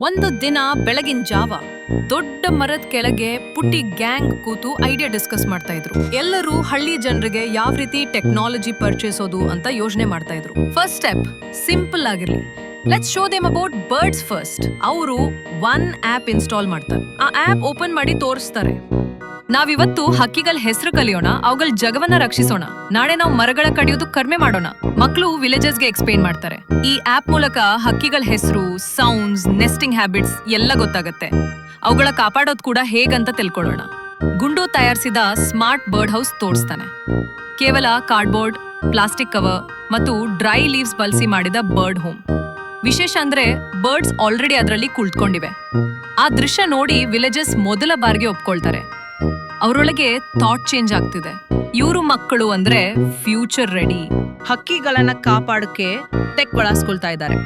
ಒಂದು ದಿನ ಬೆಳಗಿನ ಜಾವ ದೊಡ್ಡ ಮರದ ಕೆಳಗೆ ಪುಟ್ಟಿ ಗ್ಯಾಂಗ್ ಕೂತು ಐಡಿಯಾ ಡಿಸ್ಕಸ್ ಮಾಡ್ತಾ ಇದ್ರು. ಎಲ್ಲರೂ ಹಳ್ಳಿ ಜನರಿಗೆ ಯಾವ ರೀತಿ ಟೆಕ್ನಾಲಜಿ ಪರ್ಚೇಸೋದು ಅಂತ ಯೋಚನೆ ಮಾಡ್ತಾ ಇದ್ರು. ಫಸ್ಟ್ ಸ್ಟೆಪ್, ಸಿಂಪಲ್ ಆಗಿರ್ಲಿ. Let's show them about birds first ಅವರು ಒನ್ ಆಪ್ ಇನ್ಸ್ಟಾಲ್ ಮಾಡ್ತಾರೆ. ಆ ಆಪ್ ಓಪನ್ ಮಾಡಿ ತೋರಿಸ್ತಾರೆ. ನಾವಿವತ್ತು ಹಕ್ಕಿಗಳ ಹೆಸರು ಕಲಿಯೋಣ, ಅವುಗಳ ಜಗವನ್ನ ರಕ್ಷಿಸೋಣ. ನಾಳೆ ನಾವು ಮರಗಳ ಕಡಿಯೋದು ಕಡಿಮೆ ಮಾಡೋಣ. ಮಕ್ಕಳು ವಿಲೇಜಸ್ಗೆ ಎಕ್ಸ್ಪ್ಲೇನ್ ಮಾಡ್ತಾರೆ. ಈ ಆಪ್ ಮೂಲಕ ಹಕ್ಕಿಗಳ ಹೆಸರು ಸೌಂಡ್ಸ್ ನೆಸ್ಟಿಂಗ್ ಹ್ಯಾಬಿಟ್ಸ್ ಎಲ್ಲ ಗೊತ್ತಾಗತ್ತೆ. ಅವುಗಳ ಕಾಪಾಡೋದು ಕೂಡ ಹೇಗಂತ ತಿಳ್ಕೊಳ್ಳೋಣ. ಗುಂಡು ತಯಾರಿಸಿದ ಸ್ಮಾರ್ಟ್ ಬರ್ಡ್ ಹೌಸ್ ತೋರಿಸ್ತಾನೆ. ಕೇವಲ ಕಾರ್ಡ್ಬೋರ್ಡ್ ಪ್ಲಾಸ್ಟಿಕ್ ಕವರ್ ಮತ್ತು ಡ್ರೈ ಲೀವ್ಸ್ ಬಳಸಿ ಮಾಡಿದ ಬರ್ಡ್ ಹೋಮ್ ವಿಶೇಷ ಅಂದ್ರೆ ಬರ್ಡ್ಸ್ ಆಲ್ರೆಡಿ ಅದರಲ್ಲಿ ಕುಳಿತುಕೊಂಡಿವೆ. ಆ ದೃಶ್ಯ ನೋಡಿ ವಿಲೇಜಸ್ ಮೊದಲ ಬಾರಿಗೆ ಒಪ್ಕೊಳ್ತಾರೆ. ಅವರೊಳಗೆ ಥಾಟ್ ಚೇಂಜ್ ಆಗ್ತಿದೆ. ಇವರು ಮಕ್ಕಳು ಅಂದ್ರೆ ಫ್ಯೂಚರ್ ರೆಡಿ ಹಕ್ಕಿಗಳನ್ನ ಕಾಪಾಡಕ್ಕೆ ಟೆಕ್ ಬಳಸ್ಕೊಳ್ತಾ ಇದ್ದಾರೆ.